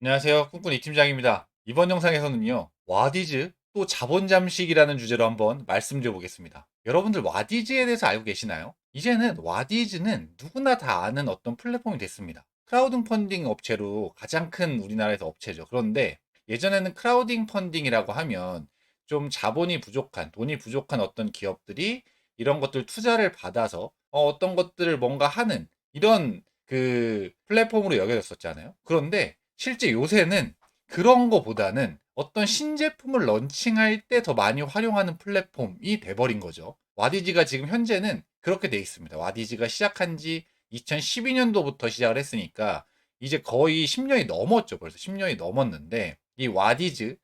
안녕하세요. 꿈꾼 이팀장입니다. 이번 영상에서는요, 와디즈 또 자본 잠식이라는 주제로 한번 말씀드려 보겠습니다. 여러분들 와디즈에 대해서 알고 계시나요? 이제는 와디즈는 누구나 다 아는 어떤 플랫폼이 됐습니다. 크라우딩 펀딩 업체로 가장 큰 우리나라에서 업체죠. 그런데 예전에는 크라우딩 펀딩이라고 하면 좀 자본이 부족한, 돈이 부족한 어떤 기업들이 이런 것들 투자를 받아서 어, 떤 것들을 뭔가 하는 이런 그 플랫폼으로 여겨졌었잖아요. 그런데 실제 요새는 그런 거보다는 어떤 신제품을 런칭할 때 더 많이 활용하는 플랫폼이 돼버린 거죠. 와디지가 지금 현재는 그렇게 돼 있습니다. 와디지가 시작한 지 2012년도부터 시작을 했으니까 이제 거의 10년이 넘었죠. 벌써 10년이 넘었는데 이 와디즈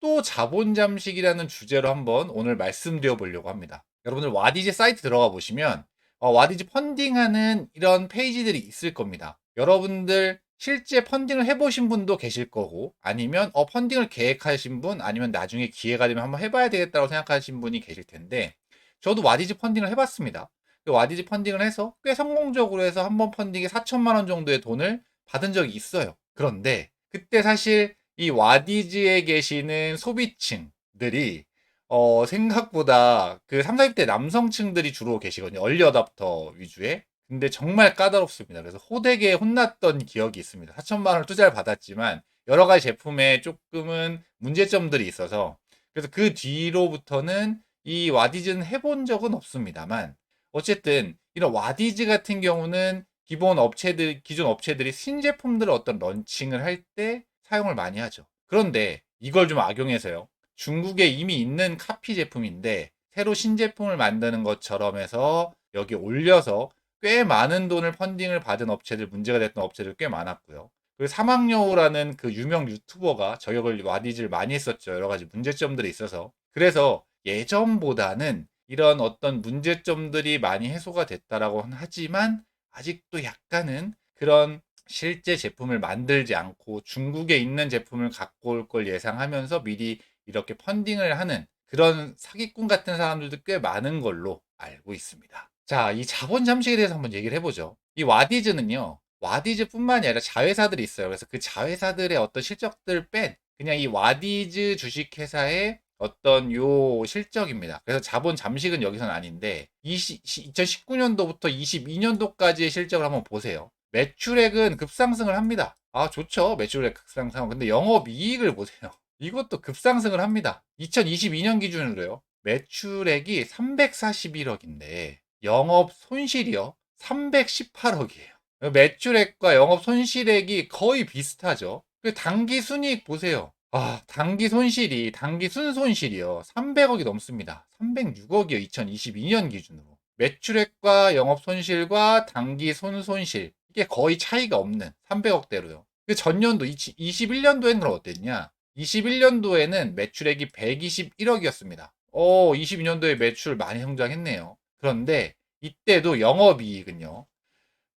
또 자본 잠식이라는 주제로 한번 오늘 말씀드려 보려고 합니다. 여러분들 와디즈 사이트 들어가 보시면 어, 와디즈 펀딩하는 이런 페이지들이 있을 겁니다. 여러분들 실제 펀딩을 해보신 분도 계실 거고 아니면 어 펀딩을 계획하신 분 아니면 나중에 기회가 되면 한번 해봐야 되겠다고 생각하신 분이 계실 텐데 저도 와디즈 펀딩을 해봤습니다. 그 와디즈 펀딩을 해서 꽤 성공적으로 해서 한 번 펀딩에 4천만 원 정도의 돈을 받은 적이 있어요. 그런데 그때 사실 이 와디즈에 계시는 소비층들이 어 생각보다 그 30, 40대 남성층들이 주로 계시거든요. 얼리 어답터 위주의. 근데 정말 까다롭습니다. 그래서 호되게 혼났던 기억이 있습니다. 4천만 원을 투자를 받았지만 여러 가지 제품에 조금은 문제점들이 있어서 그래서 그 뒤로부터는 이 와디즈는 해본 적은 없습니다만 어쨌든 이런 와디즈 같은 경우는 기본 업체들 기존 업체들이 신제품들을 어떤 런칭을 할 때 사용을 많이 하죠. 그런데 이걸 좀 악용해서요. 중국에 이미 있는 카피 제품인데 새로 신제품을 만드는 것처럼 해서 여기 올려서 꽤 많은 돈을 펀딩을 받은 업체들, 문제가 됐던 업체들 꽤 많았고요. 그리고 사막여우라는 그 유명 유튜버가 저격을 와디즈를 많이 했었죠. 여러 가지 문제점들이 있어서. 그래서 예전보다는 이런 어떤 문제점들이 많이 해소가 됐다라고 하지만 아직도 약간은 그런 실제 제품을 만들지 않고 중국에 있는 제품을 갖고 올 걸 예상하면서 미리 이렇게 펀딩을 하는 그런 사기꾼 같은 사람들도 꽤 많은 걸로 알고 있습니다. 자, 이 자본 잠식에 대해서 한번 얘기를 해보죠. 이 와디즈는요, 와디즈뿐만이 아니라 자회사들이 있어요. 그래서 그 자회사들의 어떤 실적들 뺀 그냥 이 와디즈 주식회사의 어떤 요 실적입니다. 그래서 자본 잠식은 여기서는 아닌데 20, 2019년도부터 22년도까지의 실적을 한번 보세요. 매출액은 급상승을 합니다. 아, 좋죠. 매출액 급상승. 근데 영업이익을 보세요. 이것도 급상승을 합니다. 2022년 기준으로요. 매출액이 341억인데 영업 손실이요. 318억이에요. 매출액과 영업 손실액이 거의 비슷하죠. 그 단기 순이익 보세요. 아, 단기 손실이, 단기 순손실이요. 300억이 넘습니다. 306억이요. 2022년 기준으로. 매출액과 영업 손실과 단기 손손실. 이게 거의 차이가 없는 300억대로요. 그 전년도, 21년도에는 그럼 어땠냐? 21년도에는 매출액이 121억이었습니다. 어, 22년도에 매출 많이 성장했네요. 그런데 이때도 영업이익은요.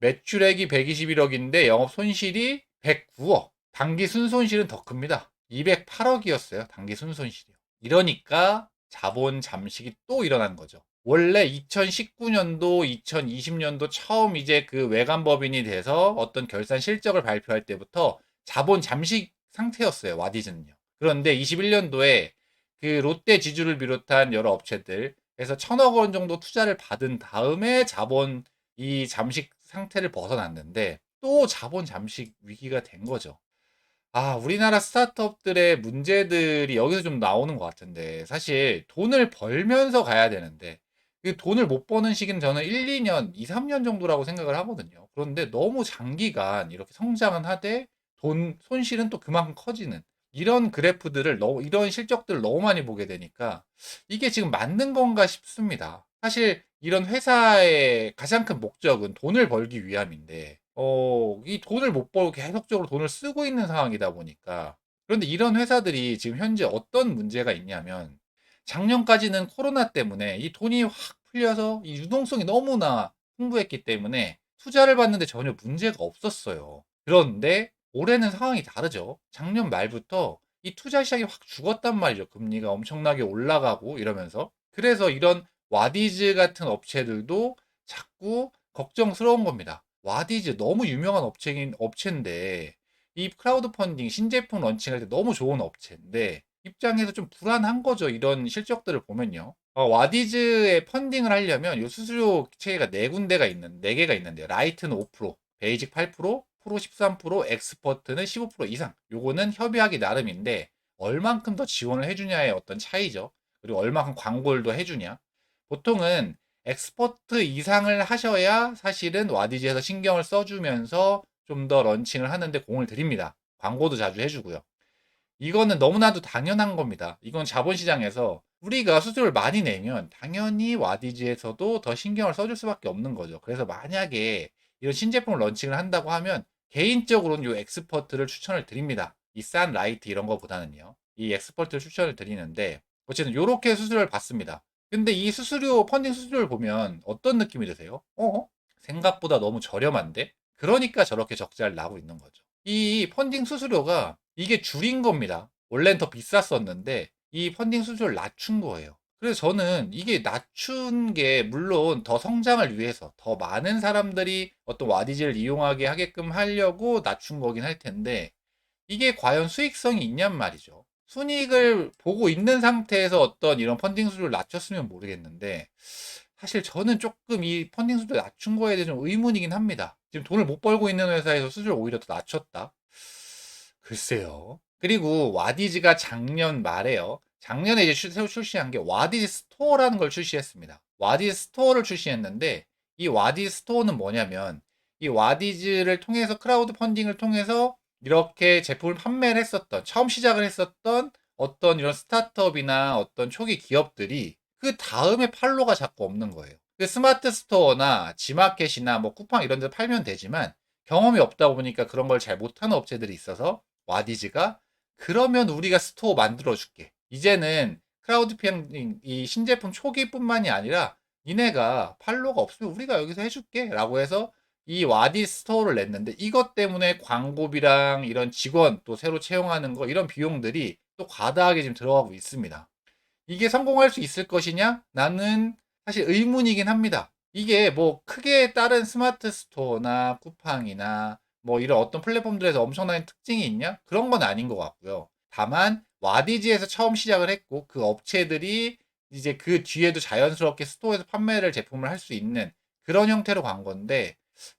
매출액이 121억인데 영업 손실이 109억. 단기 순손실은 더 큽니다. 208억이었어요. 단기 순손실이요. 이러니까 자본 잠식이 또 일어난 거죠. 원래 2019년도, 2020년도 처음 이제 그 외관법인이 돼서 어떤 결산 실적을 발표할 때부터 자본 잠식 상태였어요. 와디즈는요. 그런데 21년도에 그 롯데 지주를 비롯한 여러 업체들 그래서 천억 원 정도 투자를 받은 다음에 자본 이 잠식 상태를 벗어났는데 또 자본 잠식 위기가 된 거죠. 아, 우리나라 스타트업들의 문제들이 여기서 좀 나오는 것 같은데 사실 돈을 벌면서 가야 되는데 그 돈을 못 버는 시기는 저는 1, 2년, 2, 3년 정도라고 생각을 하거든요. 그런데 너무 장기간 이렇게 성장은 하되 돈 손실은 또 그만큼 커지는 이런 그래프들을 너무 이런 실적들을 너무 많이 보게 되니까 이게 지금 맞는 건가 싶습니다. 사실 이런 회사의 가장 큰 목적은 돈을 벌기 위함인데 어, 이 돈을 못 벌고 계속적으로 돈을 쓰고 있는 상황이다 보니까 그런데 이런 회사들이 지금 현재 어떤 문제가 있냐면 작년까지는 코로나 때문에 이 돈이 확 풀려서 이 유동성이 너무나 풍부했기 때문에 투자를 받는데 전혀 문제가 없었어요. 그런데 올해는 상황이 다르죠. 작년 말부터 이 투자 시장이 확 죽었단 말이죠. 금리가 엄청나게 올라가고 이러면서. 그래서 이런 와디즈 같은 업체들도 자꾸 걱정스러운 겁니다. 와디즈 너무 유명한 업체인 업체인데 이 크라우드 펀딩 신제품 런칭할 때 너무 좋은 업체인데 입장에서 좀 불안한 거죠. 이런 실적들을 보면요. 어, 와디즈의 펀딩을 하려면 이 수수료 체계가 네 군데가 있는 네 개가 있는데요. 라이트는 5%, 베이직 8%, 프로 13%, 엑스퍼트는 15% 이상. 요거는 협의하기 나름인데 얼만큼 더 지원을 해주냐의 어떤 차이죠. 그리고 얼만큼 광고를 더 해주냐. 보통은 엑스퍼트 이상을 하셔야 사실은 와디즈에서 신경을 써주면서 좀 더 런칭을 하는데 공을 들입니다. 광고도 자주 해주고요. 이거는 너무나도 당연한 겁니다. 이건 자본시장에서 우리가 수수료를 많이 내면 당연히 와디즈에서도 더 신경을 써줄 수밖에 없는 거죠. 그래서 만약에 이런 신제품을 런칭을 한다고 하면 개인적으로는 이 엑스퍼트를 추천을 드립니다. 이 싼 라이트 이런 거보다는요. 이 엑스퍼트를 추천을 드리는데 어쨌든 이렇게 수수료를 받습니다. 근데 이 수수료 펀딩 수수료를 보면 어떤 느낌이 드세요? 어? 생각보다 너무 저렴한데? 그러니까 저렇게 적자를 나고 있는 거죠. 이 펀딩 수수료가 이게 줄인 겁니다. 원래는 더 비쌌었는데 이 펀딩 수수료를 낮춘 거예요. 그래서 저는 이게 낮춘 게 물론 더 성장을 위해서 더 많은 사람들이 어떤 와디즈를 이용하게 하게끔 하려고 낮춘 거긴 할 텐데 이게 과연 수익성이 있냔 말이죠. 순이익을 보고 있는 상태에서 어떤 이런 펀딩 수준을 낮췄으면 모르겠는데 사실 저는 조금 이 펀딩 수준을 낮춘 거에 대해 좀 의문이긴 합니다. 지금 돈을 못 벌고 있는 회사에서 수준을 오히려 더 낮췄다. 글쎄요. 그리고 와디즈가 작년 말에요. 작년에 이제 새로 출시한 게 와디즈 스토어라는 걸 출시했습니다. 와디즈 스토어를 출시했는데 이 와디즈 스토어는 뭐냐면 이 와디즈를 통해서 크라우드 펀딩을 통해서 이렇게 제품을 판매를 했었던 처음 시작을 했었던 어떤 이런 스타트업이나 어떤 초기 기업들이 그 다음에 팔로가 자꾸 없는 거예요. 그 스마트 스토어나 지마켓이나 뭐 쿠팡 이런 데 팔면 되지만 경험이 없다 보니까 그런 걸 잘 못하는 업체들이 있어서 와디즈가 그러면 우리가 스토어 만들어 줄게. 이제는 크라우드 펀딩 이 신제품 초기뿐만이 아니라 니네가 팔로가 없으면 우리가 여기서 해줄게 라고 해서 이 와디 스토어를 냈는데 이것 때문에 광고비랑 이런 직원 또 새로 채용하는 거 이런 비용들이 또 과다하게 지금 들어가고 있습니다. 이게 성공할 수 있을 것이냐? 나는 사실 의문이긴 합니다. 이게 뭐 크게 다른 스마트 스토어나 쿠팡이나 뭐 이런 어떤 플랫폼들에서 엄청난 특징이 있냐? 그런 건 아닌 것 같고요. 다만 와디지에서 처음 시작을 했고 그 업체들이 이제 그 뒤에도 자연스럽게 스토어에서 판매를 제품을 할 수 있는 그런 형태로 간 건데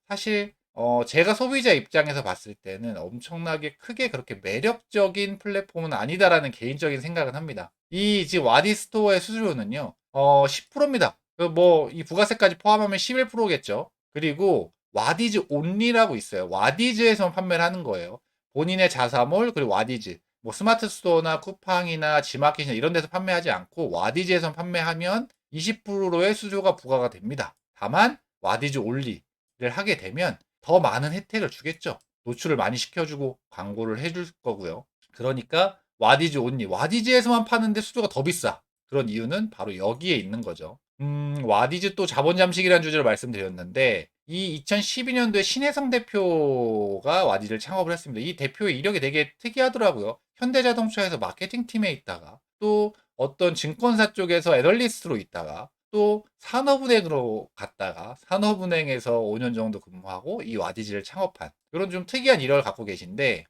사실 어 제가 소비자 입장에서 봤을 때는 엄청나게 크게 그렇게 매력적인 플랫폼은 아니다라는 개인적인 생각은 합니다. 이 지금 와디 스토어의 수수료는요. 어 10%입니다. 그뭐이 부가세까지 포함하면 11%겠죠. 그리고 와디즈 온리라고 있어요. 와디즈에서 판매를 하는 거예요. 본인의 자사몰 그리고 와디즈 뭐 스마트 스토어나 쿠팡이나 지마켓이나 이런 데서 판매하지 않고 와디즈에서 판매하면 20%의 수수료가 부과가 됩니다. 다만 와디즈 온리를 하게 되면 더 많은 혜택을 주겠죠. 노출을 많이 시켜주고 광고를 해줄 거고요. 그러니까 와디즈 온리 와디즈에서만 파는데 수수료가 더 비싸. 그런 이유는 바로 여기에 있는 거죠. 음, 와디즈 또 자본 잠식이라는 주제로 말씀드렸는데 이 2012년도에 신혜성 대표가 와디즈를 창업을 했습니다. 이 대표의 이력이 되게 특이하더라고요. 현대자동차에서 마케팅 팀에 있다가 또 어떤 증권사 쪽에서 애널리스트로 있다가 또 산업은행으로 갔다가 산업은행에서 5년 정도 근무하고 이 와디즈를 창업한 이런 좀 특이한 이력을 갖고 계신데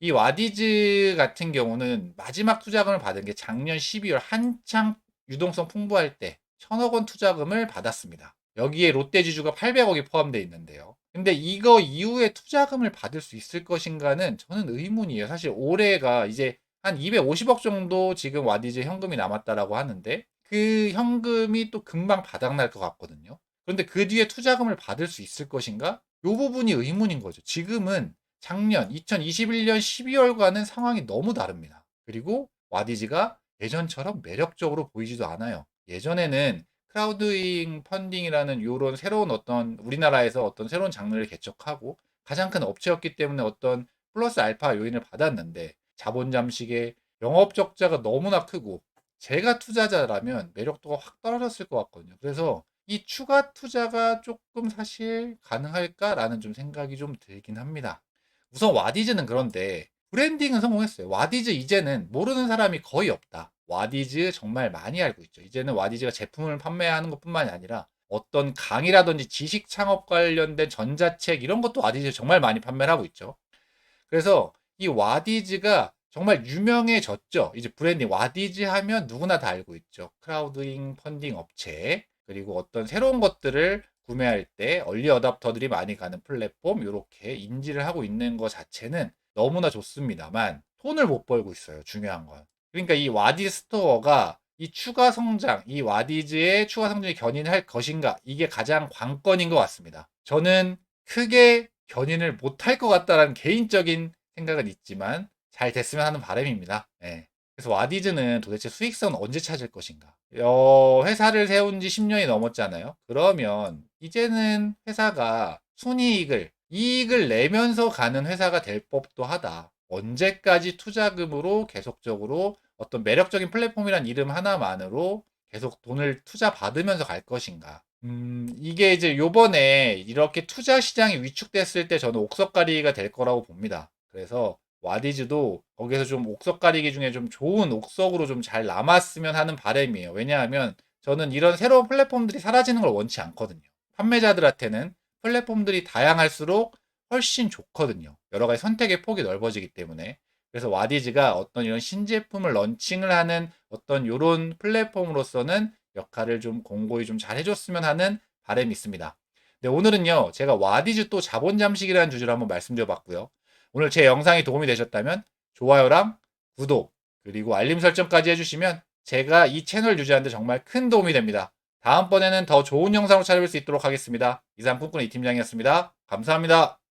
이 와디즈 같은 경우는 마지막 투자금을 받은 게 작년 12월 한창 유동성 풍부할 때 천억 원 투자금을 받았습니다. 여기에 롯데지주가 800억이 포함되어 있는데요. 근데 이거 이후에 투자금을 받을 수 있을 것인가는 저는 의문이에요. 사실 올해가 이제 한 250억 정도 지금 와디즈 현금이 남았다라고 하는데 그 현금이 또 금방 바닥날 것 같거든요. 그런데 그 뒤에 투자금을 받을 수 있을 것인가? 이 부분이 의문인 거죠. 지금은 작년 2021년 12월과는 상황이 너무 다릅니다. 그리고 와디즈가 예전처럼 매력적으로 보이지도 않아요. 예전에는 크라우드잉 펀딩이라는 이런 새로운 어떤 우리나라에서 어떤 새로운 장르를 개척하고 가장 큰 업체였기 때문에 어떤 플러스 알파 요인을 받았는데 자본 잠식의 영업 적자가 너무나 크고 제가 투자자라면 매력도가 확 떨어졌을 것 같거든요. 그래서 이 추가 투자가 조금 사실 가능할까라는 좀 생각이 좀 들긴 합니다. 우선 와디즈는 그런데 브랜딩은 성공했어요. 와디즈 이제는 모르는 사람이 거의 없다. 와디즈 정말 많이 알고 있죠. 이제는 와디즈가 제품을 판매하는 것뿐만이 아니라 어떤 강의라든지 지식 창업 관련된 전자책 이런 것도 와디즈 정말 많이 판매를 하고 있죠. 그래서 이 와디즈가 정말 유명해졌죠. 이제 브랜딩 와디즈 하면 누구나 다 알고 있죠. 크라우딩 펀딩 업체 그리고 어떤 새로운 것들을 구매할 때 얼리 어답터들이 많이 가는 플랫폼 이렇게 인지를 하고 있는 것 자체는 너무나 좋습니다만 돈을 못 벌고 있어요. 중요한 건. 그러니까 이 와디 스토어가 이 추가 성장, 이 와디즈의 추가 성장에 견인할 것인가 이게 가장 관건인 것 같습니다. 저는 크게 견인을 못할 것 같다라는 개인적인 생각은 있지만 잘 됐으면 하는 바람입니다. 예. 그래서 와디즈는 도대체 수익성은 언제 찾을 것인가? 어, 회사를 세운 지 10년이 넘었잖아요. 그러면 이제는 회사가 순이익을, 이익을 내면서 가는 회사가 될 법도 하다. 언제까지 투자금으로 계속적으로 어떤 매력적인 플랫폼이란 이름 하나만으로 계속 돈을 투자 받으면서 갈 것인가? 음, 이게 이제 요번에 이렇게 투자 시장이 위축됐을 때 저는 옥석가리기가 될 거라고 봅니다. 그래서 와디즈도 거기서 좀 옥석가리기 중에 좀 좋은 옥석으로 좀 잘 남았으면 하는 바람이에요. 왜냐하면 저는 이런 새로운 플랫폼들이 사라지는 걸 원치 않거든요. 판매자들한테는 플랫폼들이 다양할수록 훨씬 좋거든요. 여러 가지 선택의 폭이 넓어지기 때문에. 그래서 와디즈가 어떤 이런 신제품을 런칭을 하는 어떤 이런 플랫폼으로서는 역할을 좀 공고히 좀 잘 해줬으면 하는 바람이 있습니다. 네, 오늘은요, 제가 와디즈 또 자본 잠식이라는 주제로 한번 말씀드려 봤고요. 오늘 제 영상이 도움이 되셨다면 좋아요랑 구독, 그리고 알림 설정까지 해주시면 제가 이 채널 유지하는데 정말 큰 도움이 됩니다. 다음번에는 더 좋은 영상으로 찾아뵐 수 있도록 하겠습니다. 이상 꿈꾸는 이 팀장이었습니다. 감사합니다.